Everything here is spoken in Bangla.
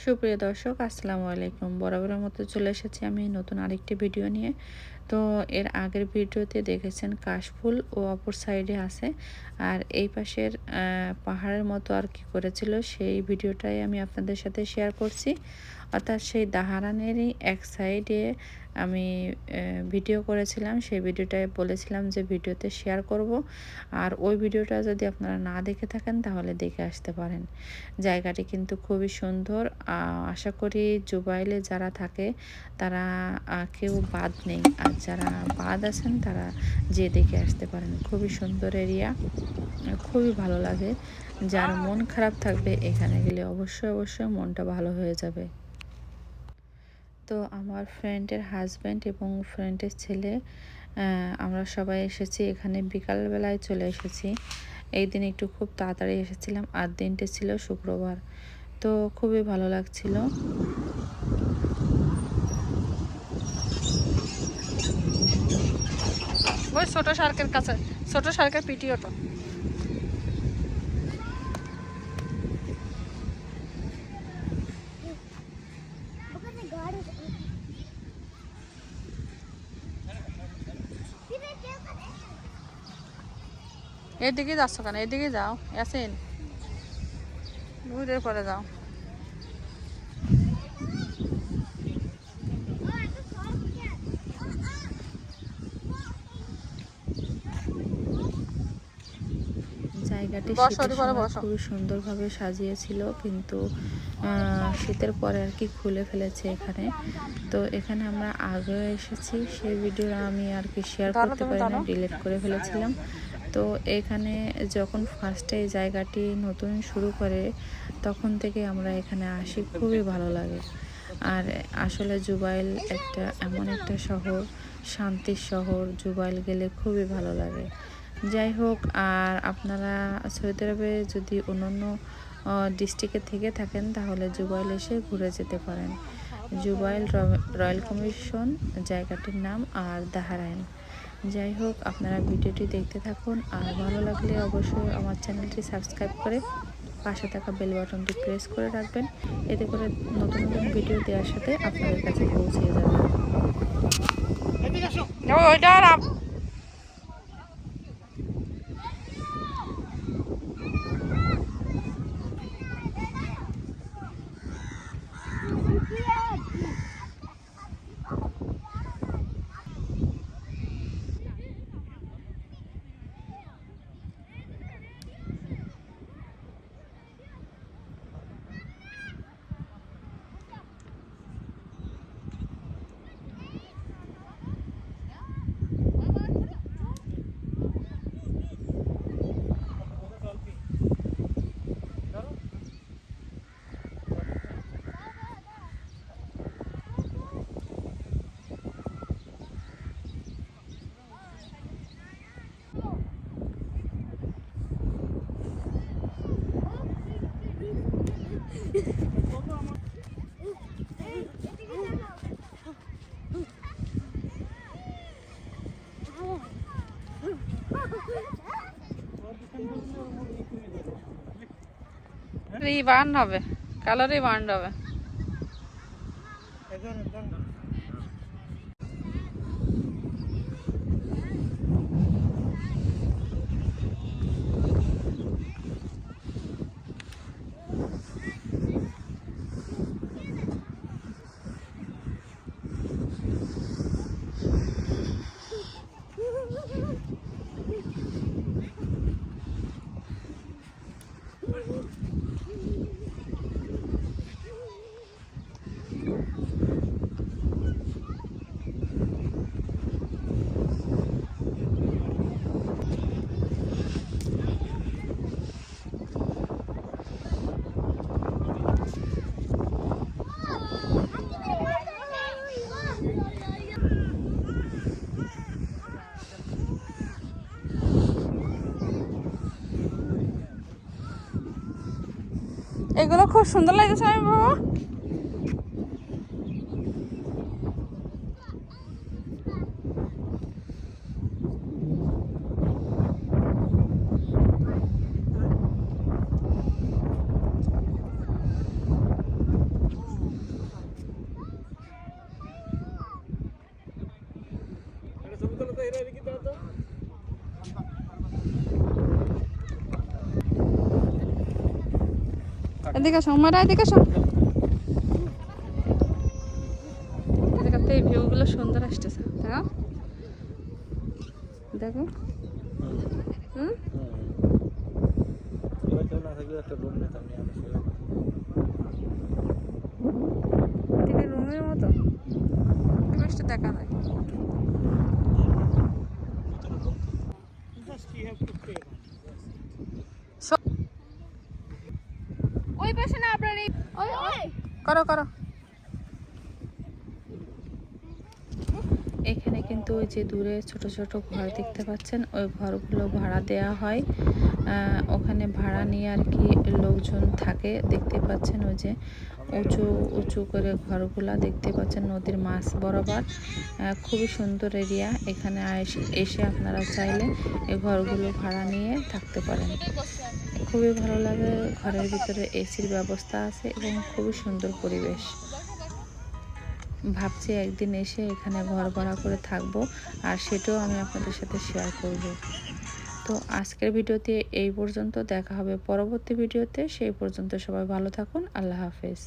সুপ্রিয় দর্শক, আসসালামু আলাইকুম। বরাবরের মতো চলে এসেছি আমি নতুন আরেকটি ভিডিও নিয়ে। তো এর আগের ভিডিওতে দেখেছেন কাশফুল ও অপর সাইডে আছে। আর এই পাশের পাহাড়ের মতো আর কি করেছিল, সেই ভিডিওটাই আমি আপনাদের সাথে শেয়ার করছি। অর্থাৎ সেই দাহারানেরই এক সাইডে আমি ভিডিও করেছিলাম। সেই ভিডিওটায় বলেছিলাম যে ভিডিওতে শেয়ার করব। আর ওই ভিডিওটা যদি আপনারা না দেখে থাকেন, তাহলে দেখে আসতে পারেন। জায়গাটি কিন্তু খুবই সুন্দর। আশা করি জুবাইলে যারা থাকে, তারা কেউ বাদ নেই। আর যারা বাদ আছেন, তারা যে দেখে আসতে পারেন। খুবই সুন্দর এরিয়া। খুবই ভালো লাগে। যার মন খারাপ থাকবে, এখানে গেলে অবশ্যই অবশ্যই মনটা ভালো হয়ে যাবে। তো আমার ফ্রেন্ডের হাজব্যান্ড এবং ফ্রেন্ডের ছেলে আমরা সবাই এসেছি এখানে। বিকালবেলায় চলে এসেছি। এই দিন একটু খুব তাড়াতাড়ি এসেছিলাম। আর দিনটা ছিল শুক্রবার। তো খুবই ভালো লাগছিল। ওই ছোট সার্কের কাছে, ছোট সার্কের পিটি ওটো এদিকে যাচ্ছ কেন? এদিকে যাও ইয়াসিন। ঘুরে পরে যাও। জায়গাটি। খুবই সুন্দরভাবে সাজিয়েছিল কিন্তু আহ, শীতের পরে আর কি খুলে ফেলেছে এখানে। তো এখানে আমরা আগে এসেছি সেই ভিডিও আমি আর কি শেয়ার করতে পারি না। ডিলিট করে ফেলেছিলাম। তো এখানে যখন ফার্স্টে এই জায়গাটি নতুন শুরু করে, তখন থেকে আমরা এখানে আসি, খুবই ভালো লাগে। আর আসলে জুবাইল একটা এমন একটা শহর, শান্তির শহর, জুবাইল গেলে খুবই ভালো লাগে। যাই হোক, আর আপনারা সৌদি আরবে যদি অন্যান্য ডিস্ট্রিক্টে থেকে থাকেন, তাহলে জুবাইল এসে ঘুরে যেতে পারেন। জুবাইল রয়্যাল কমিশন, জায়গাটির নাম আর দাহারাইন। যাই হোক আপনারা ভিডিওটি দেখতে থাকুন। আর ভালো লাগলে অবশ্যই আমার চ্যানেলটি সাবস্ক্রাইব করে পাশে থাকা বেল বাটনটি প্রেস করে রাখবেন। এতে করে নতুন নতুন ভিডিও দেওয়ার সাথে আপনাদের কাছে পৌঁছে যাবে ওই ওইটা আর আপ- রিবান্ড হবে কালো রিবান্ড হবে। এগুলো খুব সুন্দর লাগছে আমি বাবা। ছবি তোলো তো এরা এদিকে আসো উমারা এদিকে আসো। এদিকে এই ভিউগুলো সুন্দর আসতেছে। দেখো। দেখো। হুম? এবার কেউ না থাকলে একটা রুম নিতাম নিয়ে আমি শুয়ে এদিকে রুমের মতো পরিবেশটা দেখা যায় ওই পাশে না আপনার এই ওই ওই করো করো এখানে কিন্তু ওই যে দূরে ছোট ছোট ঘর দেখতে পাচ্ছেন, ওই ঘরগুলো ভাড়া দেয়া হয়। ওখানে ভাড়া নিয়ে আর কি লোকজন থাকে, দেখতে পাচ্ছেন ওই যে উঁচু উঁচু করে ঘরগুলা দেখতে পাচ্ছেন নদীর মাছ বরাবর। খুবই সুন্দর এরিয়া, এখানে এসে আপনারা চাইলে এই ঘরগুলো ভাড়া নিয়ে থাকতে পারেন। খুবই ভালো লাগে, ঘরের ভিতরে এসির ব্যবস্থা আছে এবং খুবই সুন্দর পরিবেশ। ভাবছি একদিন এসে এখানে ঘর ভাড়া করে থাকব আর সেটাও আমি আপনাদের সাথে শেয়ার করব। তো আজকের ভিডিওতে এই পর্যন্ত, দেখা হবে পরবর্তী ভিডিওতে, সেই পর্যন্ত সবাই ভালো থাকুন, আল্লাহ হাফেজ।